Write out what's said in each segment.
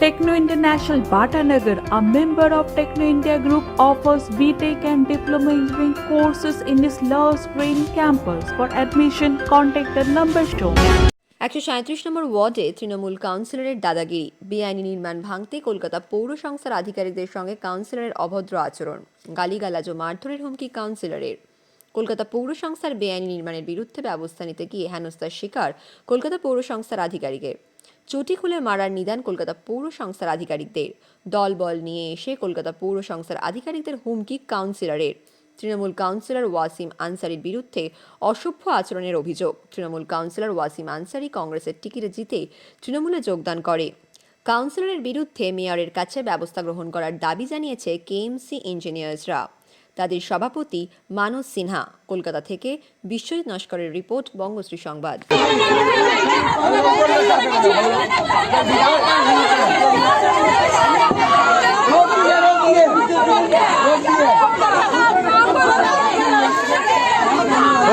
Techno International Bhatanagar, a member of Techno India Group, offers BTEC and Diploma Engineering courses in its Love Green campus. For admission, contact the number shown. একশো সাঁত্রিশ নম্বর ওয়ার্ডে তৃণমূল কাউন্সিলরের দাদাগিরি বেআইনি নির্মাণ ভাঙতে কলকাতা পৌর সংস্থার আধিকারিকদের সঙ্গে কাউন্সিলরের অভদ্র আচরণ গালিগালাজ ও মারধরের হুমকি কাউন্সিলরের কলকাতা পৌর সংস্থার বেআইনি নির্মাণের বিরুদ্ধে ব্যবস্থা নিতে গিয়ে হেনস্থার শিকার কলকাতা পৌর সংস্থার আধিকারিকের চটি খুলে মারার নিদান কলকাতা পৌর সংস্থার আধিকারিকদের। দলবল নিয়ে এসে কলকাতা পৌর সংস্থার আধিকারিকদের হুমকি কাউন্সিলরের। তৃণমূল কাউন্সিলর ওয়াসিম আনসারির বিরুদ্ধে অসভ্য আচরণের অভিযোগ। তৃণমূল কাউন্সিলর ওয়াসিম আনসারি কংগ্রেসের টিকিটে জিতে তৃণমূলে যোগদান করে। কাউন্সিলরের বিরুদ্ধে মেয়রের কাছে ব্যবস্থা গ্রহণ করার দাবি জানিয়েছে কেএমসি ইঞ্জিনিয়ার্সরা। তাদের সভাপতি মানস সিনহা কলকাতা থেকে বিশ্বজিৎ নস্করের রিপোর্ট বঙ্গশ্রী সংবাদ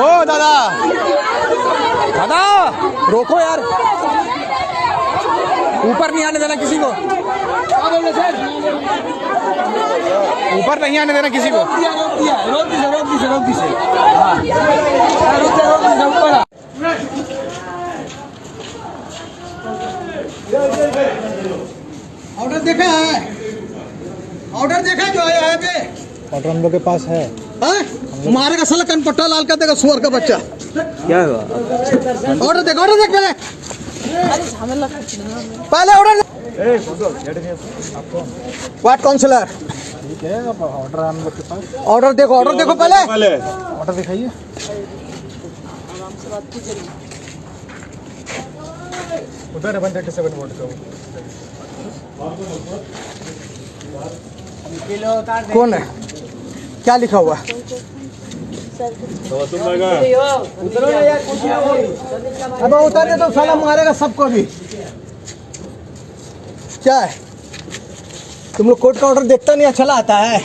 ओ दादा दादा रोको यार ऊपर नहीं आने देना किसी को ऊपर नहीं आने देना किसी को। ऑर्डर देखा है। ऑर्डर देखा जो आया है पे ऑर्डर हम लोग के पास है। हाँ? मारेगा साला कन पट्टा लाल कर देगा सुअर का बच्चा। क्या हुआ? ऑर्डर देख ऑर्डर देख पहले। पहले ऑर्डर वार्ड काउंसिलर ठीक है अब ऑर्डर हम लोग के पास ऑर्डर देखो ऑर्डर देखो पहले। ऑर्डर दिखाइए। उधर है वन थर्टी सेवन वोट का। कौन है? क्या लिखा हुआ? अब उतार दे तो साला मारेगा सबको भी क्या है तुम लोग कोर्ट का ऑर्डर देखता नहीं अच्छा आता है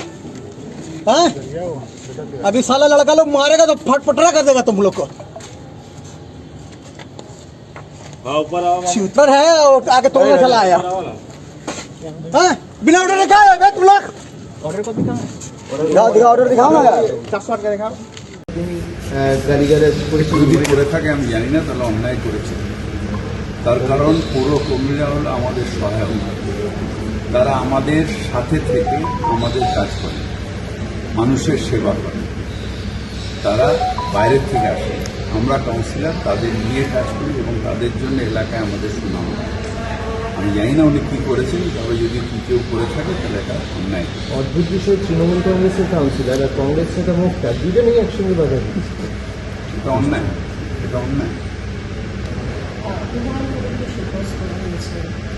हाँ? अभी साला लड़का लोग मारेगा तो फट पटरा कर देगा तुम लोग को शूटर है और आगे तोड़ने चला आया हाँ? बिना ऑर्डर देखा है बे तुम लोग ऑर्डर को दिखाओ दिखाओ ऑर्डर दिखाओ ना কারিগরের যদি করে থাকে আমি জানি না তাহলে অন্যায় করেছে তার কারণ পৌর কর্মীরা হলো আমাদের সহায়ক। তারা আমাদের সাথে থেকে আমাদের কাজ করে মানুষের সেবা করে। তারা বাইরের থেকে আসে। আমরা কাউন্সিলর তাদের নিয়ে কাজ করি এবং তাদের জন্য এলাকায় আমাদের সুনাম হয়। আমি জানি না উনি কী করেছেন তবে যদি কি কেউ করে থাকে তাহলে এটা অন্যায়। অদ্ভুত বিষয় তৃণমূল কংগ্রেসের কাউন্সিলর আর কংগ্রেস নেতা মুখটা দুজনেই একসঙ্গে বাধা এটা অন্যায় এটা অন্যায়।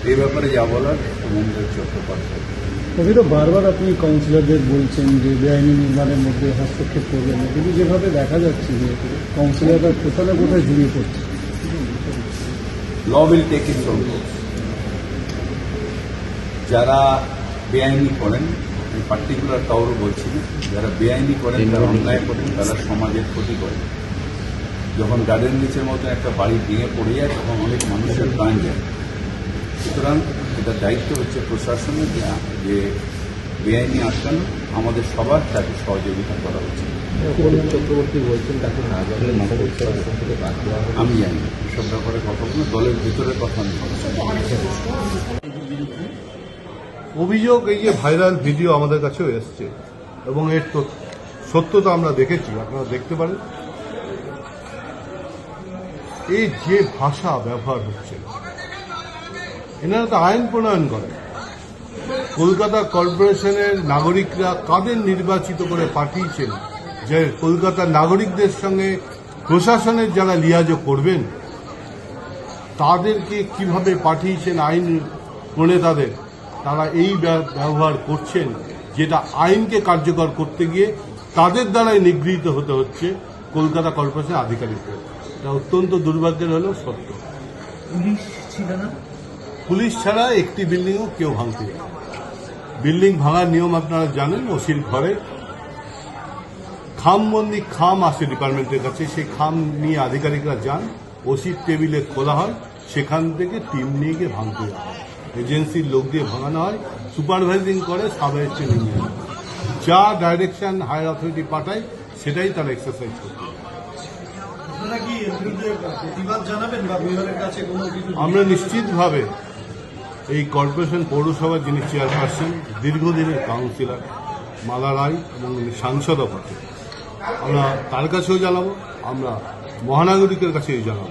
এই ব্যাপারে যা বলার সমন্বয় চট্টোপাধ্যায়। তবে তো বারবার আপনি কাউন্সিলরদের বলছেন যে বেআইনি নির্মাণের মধ্যে হস্তক্ষেপ করবেন না। কিন্তু যেভাবে দেখা যাচ্ছে যে কাউন্সিলররা কোথাও না কোথায় জড়িয়ে পড়ছে। Law will take it from যারা বেআইনি করেন আমি পার্টিকুলার কাউরও বলছি না যারা বেআইনি করেন যারা অন্যায় করেন তারা সমাজের ক্ষতি করেন। যখন গার্ডেন নিচের মতো একটা বাড়ি ভেঙে পড়ে যায় তখন অনেক মানুষের প্রাণ যায়। সুতরাং এটা দায়িত্ব হচ্ছে প্রশাসনের যে বেআইনি আটকানো আমাদের সবার তাকে সহযোগিতা করা উচিত। চক্রবর্তী বলছেন তাকে না আমি জানি এসব ব্যাপারে কথা বলব দলের ভিতরের কথা আমি অভিযোগ এই যে ভাইরাল ভিডিও আমাদের কাছেও এসছে এবং এর তো সত্যতা আমরা দেখেছি আপনারা দেখতে পারেন। এই যে ভাষা ব্যবহার হচ্ছে, এনারা তো আইন প্রণয়ন করেন। কলকাতা কর্পোরেশনের নাগরিকরা কাদের নির্বাচিত করে পাঠিয়েছেন? যে কলকাতার নাগরিকদের সঙ্গে প্রশাসনের যারা লিয়াজো করবেন, তাদেরকে কীভাবে পাঠিয়েছেন আইন প্রণেতাদের? তারা এই ব্য- ব্যবহার করছেন, যেটা আইনকে কার্যকর করতে গিয়ে তাদের দ্বারাই নিগৃহীত হতে হচ্ছে। কলকাতা কর্পোরেশন আধিকারিকদের এটা অত্যন্ত দুর্ভাগ্যের হলেও সত্য। পুলিশ ছিল না? পুলিশ ছাড়া একটি বিল্ডিংও কেউ ভাঙতে বিল্ডিং ভাঙার নিয়ম আপনারা জানেন ওসির ঘরে। খামবন্দি খাম আসে ডিপার্টমেন্টের কাছে সেই খাম নিয়ে আধিকারিকরা যান ওসির টেবিলে খোলা হয় সেখান থেকে টিম নিয়ে গিয়ে ভাঙতে হয়। এজেন্সির লোক দিয়ে ভাঙানো হয় সুপারভাইজিং করে সাব অ্যাসিস্ট্যান্ট ইঞ্জিনিয়ার যা ডাইরেকশন হায়ার অথরিটি পাঠায় সেটাই তারা এক্সারসাইজ করতে। আপনারা কি এর বিরুদ্ধে প্রতিবাদ জানাবেন বা বিভাগের কাছে কোনো কিছু আমরা নিশ্চিতভাবে এই কর্পোরেশন পৌরসভার যিনি চেয়ারপারসন দীর্ঘদিনের কাউন্সিলর মালা রায় এবং সাংসদও বটে আমরা তার কাছেও জানাব আমরা মহানাগরিকের কাছেও জানাব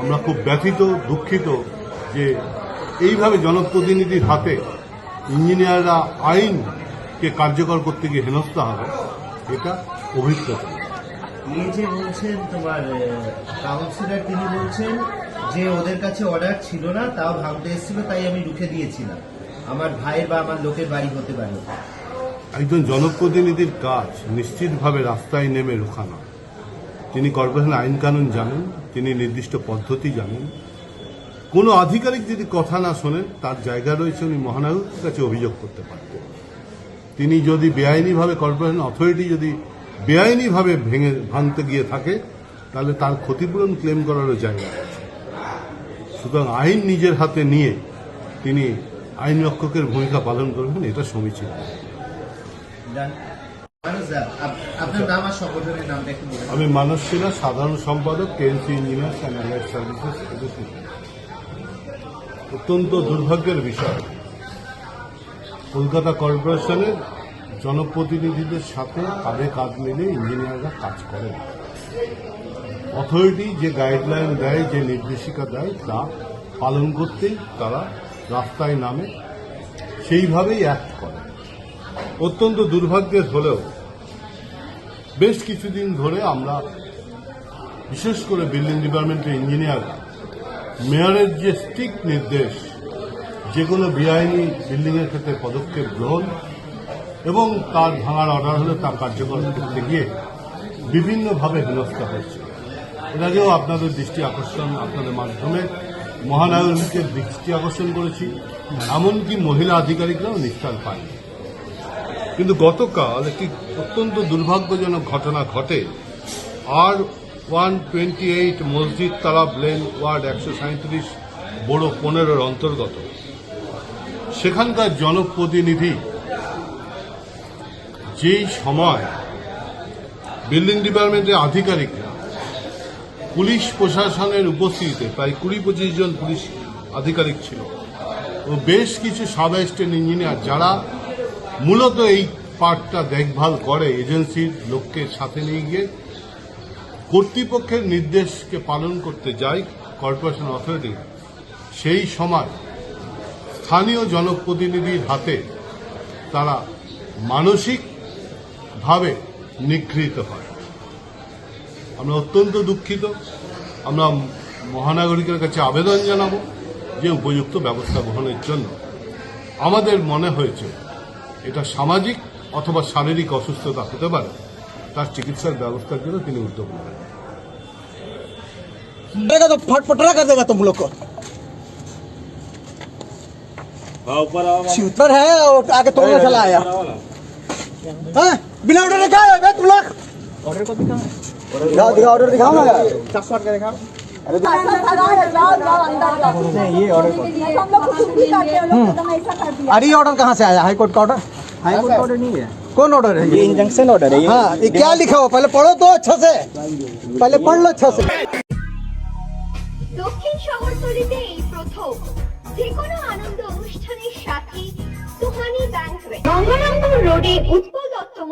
আমরা খুব ব্যথিত দুঃখিত যে এইভাবে জনপ্রতিনিধির হাতে ইঞ্জিনিয়াররা আইনকে কার্যকর করতে গিয়ে হেনস্থা হবে এটা অভিজ্ঞতা। এই যে বলছেন তোমার কাউন্সিলর তিনি বলছেন যে ওদের কাছে অর্ডার ছিল না তাও ভাঙতে এসেছিল তাই আমি রুখে দিয়েছিলাম। আমার ভাইয়ের বা আমার লোকের বাড়ি হতে পারে। একজন জনপ্রতিনিধির কাজ নিশ্চিতভাবে রাস্তায় নেমে রোখানো তিনি কর্পোরেশন আইন কানুন জানেন তিনি নির্দিষ্ট পদ্ধতি জানেন। কোনো আধিকারিক যদি কথা না শোনেন তার জায়গা রয়েছে উনি মহানায়কের কাছে অভিযোগ করতে পারতেন তিনি যদি বেআইনিভাবে কর্পোরেশন অথরিটি যদি বেআইনিভাবে ভেঙে ভাঙতে গিয়ে থাকে তাহলে তার ক্ষতিপূরণ ক্লেম করারও জায়গা আছে। সুতরাং আইন নিজের হাতে নিয়ে তিনি আইন রক্ষকের ভূমিকা পালন করবেন এটা সমীচীন। আমি মানস সিনহা সাধারণ সম্পাদক KNC engineers and allied services অত্যন্ত দুর্ভাগ্যের বিষয়। কলকাতা কর্পোরেশনের জনপ্রতিনিধিদের সাথে কাঁধে কাঁধ মিলে ইঞ্জিনিয়াররা কাজ করেন। অথরিটি যে গাইডলাইন দেয়, যে নির্দেশিকা দেয়, তা পালন করতেই তারা রাস্তায় নামে, সেইভাবেই অ্যাক্ট করে। অত্যন্ত দুর্ভাগ্যের হলেও বেশ কিছুদিন ধরে আমরা, বিশেষ করে বিল্ডিং ডিপার্টমেন্টের ইঞ্জিনিয়ার মেয়রের যে স্ট্রিক্ট নির্দেশ, যে কোনো বেআইনি বিল্ডিংয়ের ক্ষেত্রে পদক্ষেপ গ্রহণ এবং তার ভাঙার অর্ডার হলে তা কার্যকর করতে গিয়ে বিভিন্নভাবে হেনস্থা হয়েছে। এর আপনাদের দৃষ্টি আকর্ষণ আপনাদের মাধ্যমে মহানাগরিকের দৃষ্টি আকর্ষণ করেছি, এমনকি মহিলা আধিকারিকরাও নিস্তার পায়নি কিন্তু গতকাল একটি অত্যন্ত দুর্ভাগ্যজনক ঘটনা ঘটে। আর ওয়ান টোয়েন্টি এইট মসজিদ তালাব লেন ওয়ার্ড একশো সাঁত্রিশ বড় পনেরোর অন্তর্গত। সেখানকার জনপ্রতিনিধি যেই সময় বিল্ডিং ডিপার্টমেন্টের আধিকারিকরা পুলিশ প্রশাসনের উপস্থিতিতে প্রায় কুড়ি পঁচিশ জন পুলিশ আধিকারিক ছিল ও বেশ কিছু সাব অ্যাসিস্ট্যান্ট ইঞ্জিনিয়ার যারা মূলত এই পার্টটা দেখভাল করে এজেন্সির লোককে সাথে নিয়ে গিয়ে কর্তৃপক্ষের নির্দেশকে পালন করতে যায় কর্পোরেশন অথরিটি, সেই সময় স্থানীয় জনপ্রতিনিধির হাতে তারা মানসিকভাবে নিগৃহীত হয় আমরা অত্যন্ত দুঃখিত আমরা মহানাগরিকের কাছে আবেদন জানাবো যে উপযুক্ত ব্যবস্থা গ্রহণের জন্য আমাদের মনে হয়েছে এটা সামাজিক অথবা শারীরিক অসুস্থতা হতে পারে তার চিকিৎসার ব্যবস্থার জন্য তিনি উদ্যোগ নেবেন करेगा तो फट पटरा कर देगा तुम लोग को शूटर है और आगे तोड़ने चला आया हाँ? बिना ऑर्डर दिखा है बे तुम लोग ऑर्डर को दिखा दिखाओ दिखाओ ऑर्डर दिखाओ ना यार चक के दिखाओ ये ऑर्डर अरे ये ऑर्डर कहाँ से आया हाई कोर्ट का ऑर्डर हाई कोर्ट का ऑर्डर नहीं है कौन ऑर्डर है ये इंजंक्शन ऑर्डर है हाँ ये क्या लिखा हो पहले पढ़ो तो अच्छा से पहले पढ़ लो अच्छा से দক্ষিণ শহরতলিতে এই প্রথম যে কোনো আনন্দ অনুষ্ঠানের সাথে সুহানি ব্যাংকুয়েট গঙ্গারামপুর রোডে উৎপল দত্ত